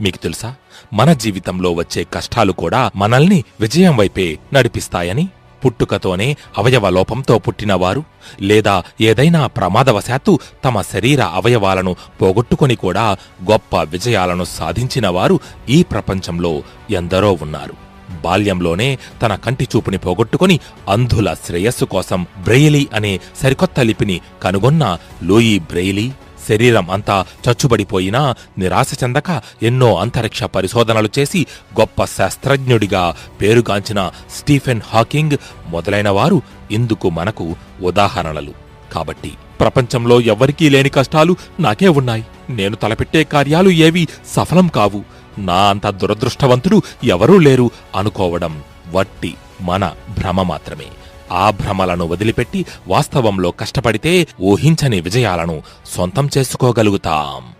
మీకు తెలుసా? మన జీవితంలో వచ్చే కష్టాలు కూడా మనల్ని విజయం వైపే నడిపిస్తాయని. పుట్టుకతోనే అవయవ లోపంతో పుట్టినవారు లేదా ఏదైనా ప్రమాదవశాత్తు తమ శరీర అవయవాలను పోగొట్టుకొని కూడా గొప్ప విజయాలను సాధించినవారు ఈ ప్రపంచంలో ఎందరో ఉన్నారు. బాల్యంలోనే తన కంటి చూపుని పోగొట్టుకొని అంధుల శ్రేయస్సు కోసం బ్రెయిలీ అనే సరికొత్త లిపిని కనుగొన్న లూయి బ్రెయిలీ శరీరం అంతా చచ్చుబడిపోయినా నిరాశ చెందక ఎన్నో అంతరిక్ష పరిశోధనలు చేసి గొప్ప శాస్త్రజ్ఞుడిగా పేరుగాంచిన స్టీఫెన్ హాకింగ్ మొదలైన వారు ఇందుకు మనకు ఉదాహరణలు. కాబట్టి ప్రపంచంలో ఎవ్వరికీ లేని కష్టాలు నాకే ఉన్నాయి. నేను తలపెట్టే కార్యాలు ఏవి సఫలం కావు. నా అంత దురదృష్టవంతుడు ఎవరూ లేరు అనుకోవడం వట్టి మన భ్రమ మాత్రమే. ఆ భ్రమలను వదిలిపెట్టి వాస్తవంలో కష్టపడితే ఊహించని విజయాలను సొంతం చేసుకోగలుగుతాం.